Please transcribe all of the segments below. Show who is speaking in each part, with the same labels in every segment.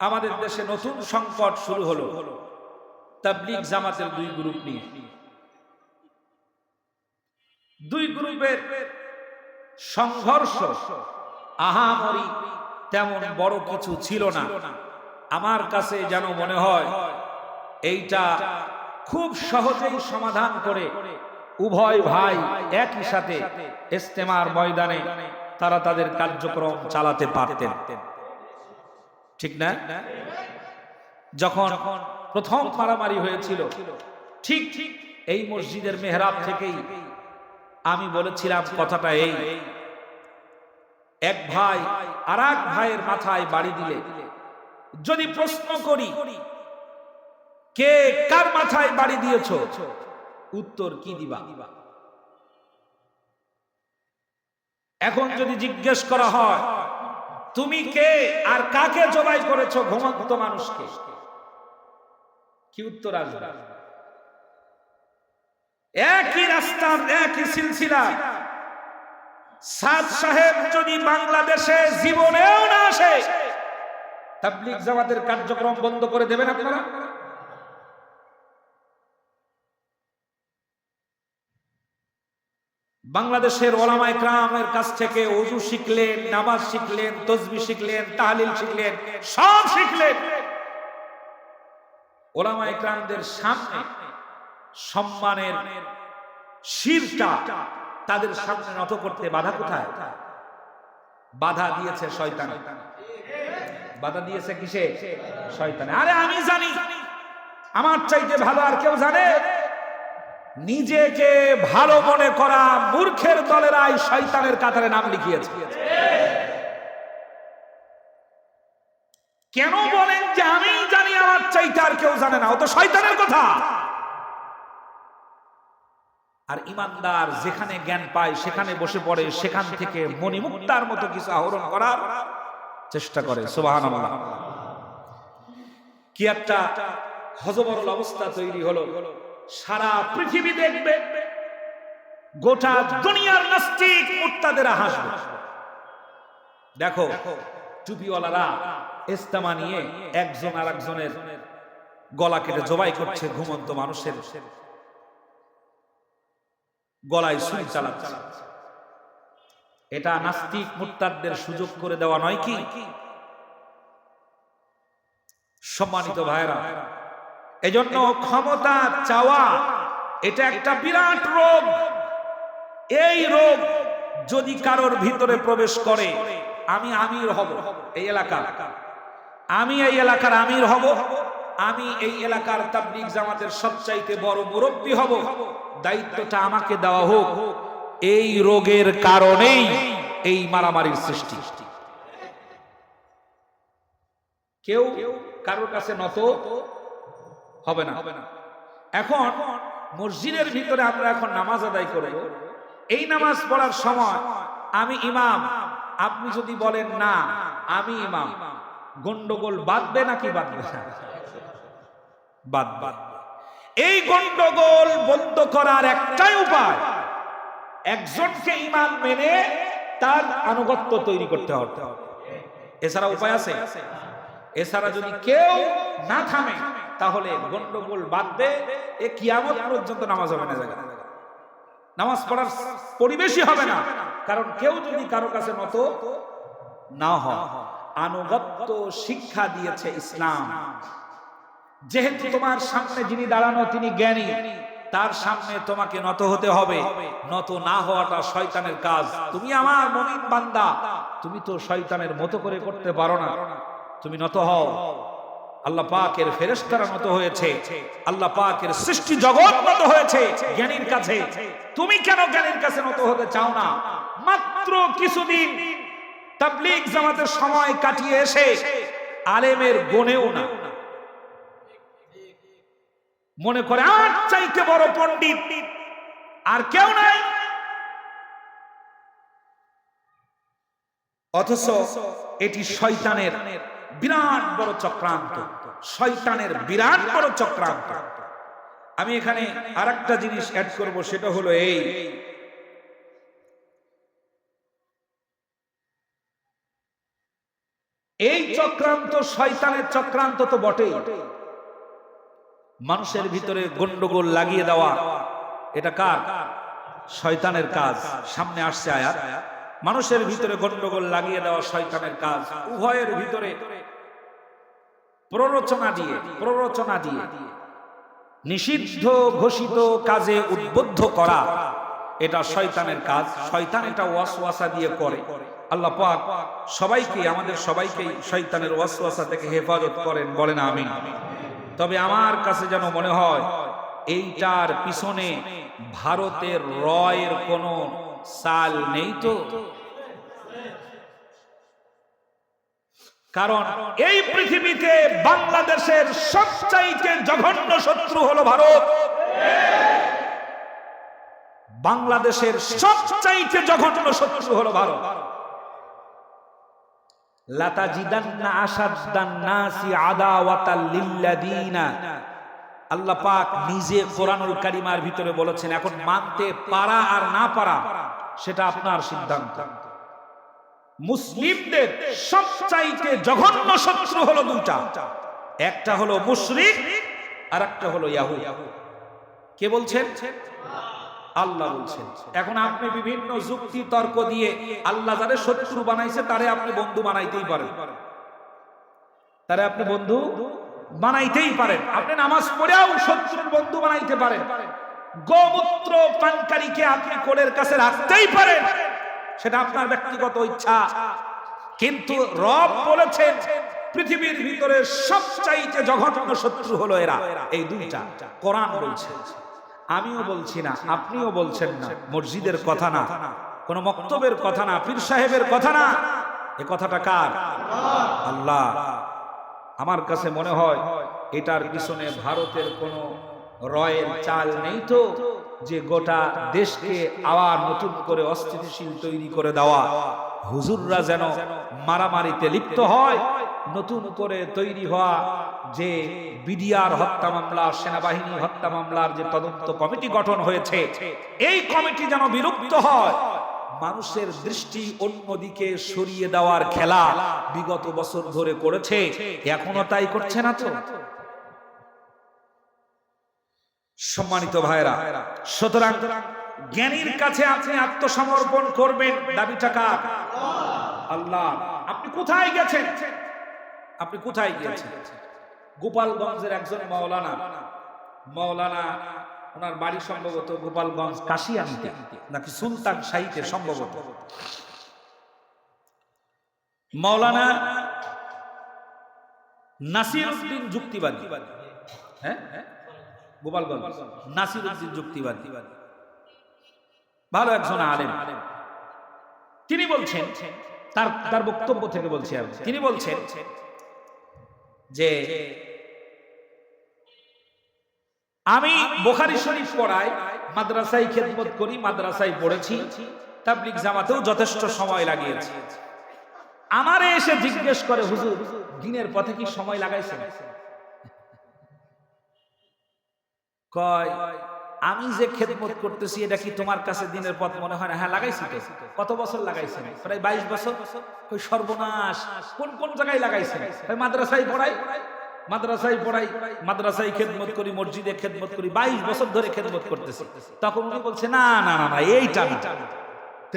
Speaker 1: আমাদের দেশে নতুন সংকট শুরু হলো। তাবলিগ জামাতের দুই গ্রুপ নিয়ে। দুই গ্রুপের সংঘর্ষ, আহামরি তেমন বড় কিছু ছিল না। আমার কাছে যেন মনে হয়, এইটা খুব সহজেই সমাধান করে উভয় ভাই একই সাথে ইস্তেমার ময়দানে তারা তাদের কার্যক্রম চালাতে পারতেন। ঠিক না? যখন প্রথম মারামারি হয়েছিল, ঠিক ঠিক এই মসজিদের মেহরাব থেকেই আমি বলেছিলাম কথাটা এই, এক ভাই আর এক ভাইয়ের মাথায় বাড়ি দিলে, যদি প্রশ্ন করি, কে কার মাথায় বাড়ি দিয়েছ? উত্তর কি দিবা? এখন যদি জিজ্ঞেস করা হয় তুমি কে আর কাকে জবাই করেছ ঘুমন্ত মানুষকে? কি উত্তর আসবে? একই রাস্তা একই সিলসিলা। সাদ সাহেব যদি বাংলাদেশে জীবনেও না আসে, তাবলিগ জামাতের কার্যক্রম বন্ধ করে দেবেন আপনারা? বাংলাদেশের ওলামাই ক্রামের কাছ থেকে অজু শিখলেন, নামাজ শিখলেন তসবি শিখলেন, তাহলিল শিখলেন, সব শিখলেন। ওলামাই ক্রামদের সামনে সম্মানের শিরটা তাদের সামনে নত করতে বাধা কোথায়? বাধা দিয়েছে শয়তান। বাধা দিয়েছে কিসে? শয়তানে। আরে আমি জানি, আমার চাইতে ভালো আর কেউ জানে? নিজেকে ভালো মনে করা মূর্খের দলেরাই শয়তানের কাতারে নাম লিখিয়েছে। কেন বলেন যে আমি জানি আমার চাইতে আর কেউ জানে না? ও তো শয়তানের কথা। আর ইমানদার যেখানে জ্ঞান পায়, সেখানে বসে পড়ে, সেখান থেকে মণিমুক্তার মতো কিছু আহরণ করার চেষ্টা করে। সুবাহান কি একটা হজবরল অবস্থা তৈরি হলো। সারা পৃথিবী দেখবে, গোটা দুনিয়ার নাস্তিক মুক্তাদেরা হাসবে। দেখো, টুপিওয়ালারা ইস্তামা নিয়ে একজন আর একজনের গলা কেটে জবাই করছে ঘুমন্ত মানুষের। গলায় সুই চালাচ্ছে। এটা নাস্তিক মুক্তারদের সুযোগ করে দেওয়া নয় কি? সম্মানিত ভাইরা এজন্য ক্ষমতা, চাওয়া, এটা একটা বিরাট রোগ। এই রোগ যদি কারোর ভিতরে প্রবেশ করে, আমি আমির হব এই এলাকার। আমি এই এলাকার আমির হব, আমি এই এলাকার তাবলিগ জামাতের সবচাইতে বড় মুরব্বী হব। দায়িত্বটা আমাকে দেওয়া হোক। এই রোগের কারণেই এই মারামারির সৃষ্টি। কেউ কারোর কাছে নত হবে না। এখন মসজিদের ভিতরে আমরা এখন নামাজ আদায় করব। এই নামাজ পড়ার সময় আমি ইমাম, আপনি যদি বলেন না, আমি ইমাম। গন্ডগোল বাঁধবে নাকি বাঁধবে বাদ বাদ এই গন্ডগোল বন্ধ করার একটাই উপায়, একজনকে ইমাম মেনে তার আনুগত্য তৈরি করতে হবে। এছাড়া উপায় আছে? এছাড়া যদি কেউ না থামে তাহলে গন্ডগোল বাঁধবে এ কিয়ামত পর্যন্ত নামাজ হবে না জায়গা। নামাজ পড়ার পরিবেশই হবে না। কারণ কেউ যদি কারও কাছে মতো না হয়, আনুগত্য শিক্ষা দিয়েছে ইসলাম। যেহেতু তোমার সামনে যিনি দাঁড়ানো তিনি জ্ঞানী, তার সামনে তোমাকে নত হতে হবে। নত না হওয়াটা শয়তানের কাজ। তুমি আমার মমিন বান্দা, তুমি তো শয়তানের মতো করে করতে পারো না। তুমি নত হও। আল্লাহ পাকের ফেরেশতারা নত হয়েছে। আল্লাহ পাকের সৃষ্টি জগৎ নত হয়েছে জ্ঞানীর কাছে। তুমি কেন জ্ঞানীর কাছে নত হতে চাও না? মাত্র কিছুদিন তাবলিগ জামাতের সময় কাটিয়ে এসে আলেমের গনেও না। মনে করে আর চাইতে বড় পণ্ডিত আর কেউ নাই। অথচ এটি শয়তানের বিরাট বড় চক্রান্ত, শয়তানের বিরাট বড় চক্রান্ত। আমি এখানে আর জিনিস অ্যাড করব, সেটা হলো এই। এই চক্রান্ত শয়তানের চক্রান্ত তো বটেই। মানুষের ভিতরে গন্ডগোল লাগিয়ে দেওয়া, এটা কার? শয়তানের কাজ। সামনে আসছে আয়াত। মানুষের ভিতরে গন্ডগোল লাগিয়ে দেওয়া শয়তানের কাজ। উভয়ের ভিতরে প্ররোচনা দিয়ে প্ররোচনা দিয়ে, নিষিদ্ধ ঘোষিত কাজে উদ্বুদ্ধ করা, এটা শয়তানের কাজ। শয়তান এটা ওয়াসওয়াসা দিয়ে করে। আল্লাহ পাক সবাইকে, আমাদের সবাইকে শয়তানের ওয়াসওয়াসা থেকে হেফাজত করেন, বলেন আমি তবে আমার কাছে যেন মনে হয়, এইটার পিছনে ভারতের রয়ের কোনো সাল নেই তো। কারণ এই পৃথিবীতে বাংলাদেশের সবচাইতে জঘন্য শত্রু হলো ভারত। বাংলাদেশের সবচাইতে জঘন্য শত্রু হলো ভারত। লাতাজিদান্না আসাদ্দান নাসি আদাওয়াতাল লিল্লাযিনা। আল্লাহ পাক নিজে কোরআনুল কারিমার ভিতরে বলেছেন, এখন মানতে পারা আর না পারা সেটা আপনার সিদ্ধান্ত। মুসলিমদের সবচাইতে জঘন্য শত্রু হলো দুটা একটা হলো মুশরিক আর একটা হলো ইয়াহু কে বলছেন? আল্লাহ বলছেন। এখন আপনি বিভিন্ন যুক্তি, তর্ক দিয়ে আল্লাহ যারে শত্রু বানাইছে, তারে আপনি বন্ধু বানাইতেই পারেন। তারে আপনি বন্ধু বানাইতেই পারেন। আপনি নামাজ পড়েও শত্রুর বন্ধু বানাইতে পারেন। গোমূত্র পানকারীকে আপনি কোলের কাছে রাখতেই পারেন, সেটা আপনার ব্যক্তিগত ইচ্ছা। কিন্তু রব বলেছেন, পৃথিবীর ভিতরে সবচাইতে জঘন্য শত্রু হলো এরা। এই দুইটা কোরআন বলছে। আমিও বলছি না, আপনিও বলছেন না, মসজিদের কথা না, কোন মক্তবের কথা না, পীর সাহেবের কথা না। এ কথাটা কার? আল্লাহ। আমার কাছে মনে হয়, এটার পিছনে ভারতের কোনো রয়ের চাল নেই তো, যে গোটা দেশকে আবার নতুন করে অস্থিতিশীল তৈরি করে দেওয়া। হুজুররা যেন মারামারিতে লিপ্ত হয়, নতুন করে তৈরি হওয়া যে বিডিআর হত্যা মামলা, সেনাবাহিনী হত্যা মামলার যে তদন্ত কমিটি গঠন হয়েছে, এই কমিটি যেন বিলুপ্ত হয়। মানুষের দৃষ্টি অন্যদিকে সরিয়ে দেওয়ার খেলা বিগত বছর ধরে করেছে, এখনও তাই করছে না তো? সম্মানিত ভাইরা সুতরাং জ্ঞানীর কাছে আপনি আত্মসমর্পণ করবেন দাবি টাকা। আল্লাহ, আপনি কোথায় গেছেন? আপনি কোথায় গিয়েছেন? গোপালগঞ্জের একজন মাওলানা মাওলানা, ওনার বাড়ি সম্ভবত গোপালগঞ্জ কাশিয়ানিতে, নাকি সুলতান শাহিতে সম্ভবত। মাওলানা নাসির উদ্দিন যুক্তিবাদী। হ্যাঁ হ্যাঁ? গোপালগঞ্জ। নাসির উদ্দিন যুক্তিবাদী। ভালো একজন আলেম। তিনি বলছেন তার তার বক্তব্য থেকে বলছি আমি। তিনি বলছেন যে আমি বোখারি শরীফ পড়াই মাদ্রাসায় খেদমত করি মাদ্রাসায় পড়েছি তাবলিক জামাতেও যথেষ্ট সময় লাগিয়েছি। আমারে এসে জিজ্ঞেস করে হুজুর দিনের পথে কি সময় লাগাইছেন? কয়, আমি যে খেদমত করতেছি, এটা কি তোমার কাছে দিনের পথ মনে হয় না? হ্যাঁ লাগাইছি তো। কত বছর লাগাইছেন? প্রায় বাইশ বছর? ওই সর্বনাশ। কোন কোন জায়গায় লাগাইছেন? মাদ্রাসায় পড়াই? মাদ্রাসায় পড়াই, মাদ্রাসায় খেদমত করি, মসজিদে খেদমত করি, বাইশ বছর ধরে খেদমত করতেছি। তখন উনি বলছে, না না না না, এইটা না।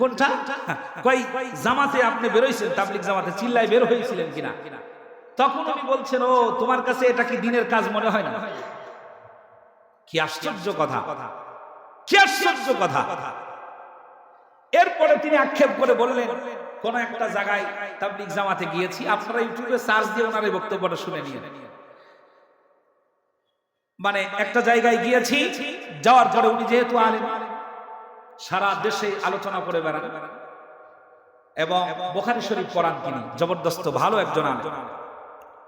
Speaker 1: কোনটা? কই, জামাতে আপনি বেরোইছেন তাবলিক জামাতে চিল্লায় বের হয়েছিলেন কিনা? তখন উনি বলছেন, ও, তোমার কাছে এটা কি দিনের কাজ মনে হয় না? কি আশ্চর্য কথা? কি আশ্চর্য কথা? এরপরে তিনি আক্ষেপ করে বললেন কোন একটা জায়গায় তাবলিক জামাতে গিয়েছি আপনারা ইউটিউবে সার্চ দিয়ে ওনার এই বক্তব্যটা শুনে নিয়ে মানে একটা জায়গায় গিয়েছি যাওয়ার পরে উনি যেহেতু আলেম সারা দেশে আলোচনা করে বেড়ান এবং বোখারি শরীফ পড়ান তিনি জবরদস্ত ভালো একজন আলেম।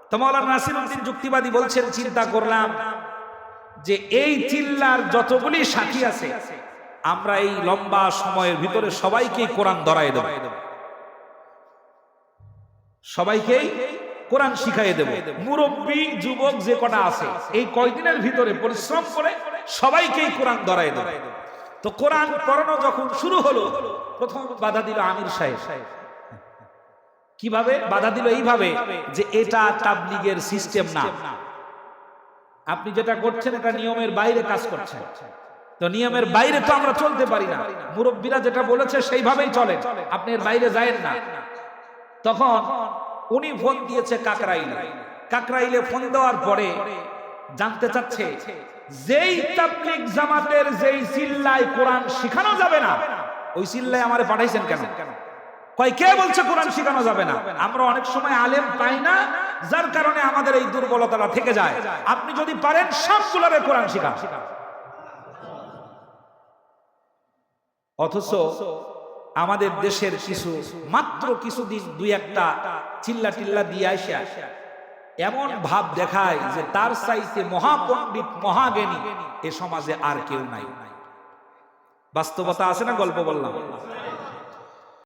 Speaker 1: তো মৌলানা নাসির উদ্দিন যুক্তিবাদী বলছেন চিন্তা করলাম যে এই চিল্লার যতগুলি সাথী আছে, আমরা এই লম্বা সময়ের ভিতরে সবাইকে কোরআন ধরাই দেব। সবাইকেই কোরআন শিখাই দেব। মুরব্বী, যুবক যে কটা আছে, এই কয়দিনের ভিতরে পরিশ্রম করে সবাইকেই কোরআন ধরাই দেব। তো কোরআন পড়ানো যখন শুরু হলো, প্রথম বাধা দিল আমির সাহেব। কীভাবে? বাধা দিল এইভাবে যে এটা তাবলিগের সিস্টেম না। আপনি যেটা করছেন এটা নিয়মের বাইরে কাজ করছেন তো নিয়মের বাইরে তো আমরা চলতে পারি না। মুরব্বীরা যেটা বলেছে সেইভাবেই চলে। আপনি এর বাইরে যায়েন না। তখন উনি ফোন দিয়েছে কাকরাইলে। কাকরাইলে ফোন দেওয়ার পরে জানতে চাচ্ছে, যেই তাবলিগ জামাতের যেই চিল্লায় কোরআন শেখানো যাবে না, ওই চিল্লায় আমারে পাঠাইছেন কেন? কয়, কে বলছে কোরআন শেখানো যাবে না? আমরা অনেক সময় আলেম পাই না, যার কারণে আমাদের এই দুর্বলতাটা থেকে যায়। আপনি যদি পারেন, সবগুলোরে কোরআন শেখান। অথচ আমাদের দেশের কিছু, মাত্র কিছুদিন দুই একটা চিল্লা টিল্লা দিয়ে আসে এমন ভাব দেখায় যে তার চাইতে মহাপণ্ডিত, মহাজ্ঞানী এ সমাজে আর কেউ নাই। বাস্তবতা আছে না গল্প বললাম?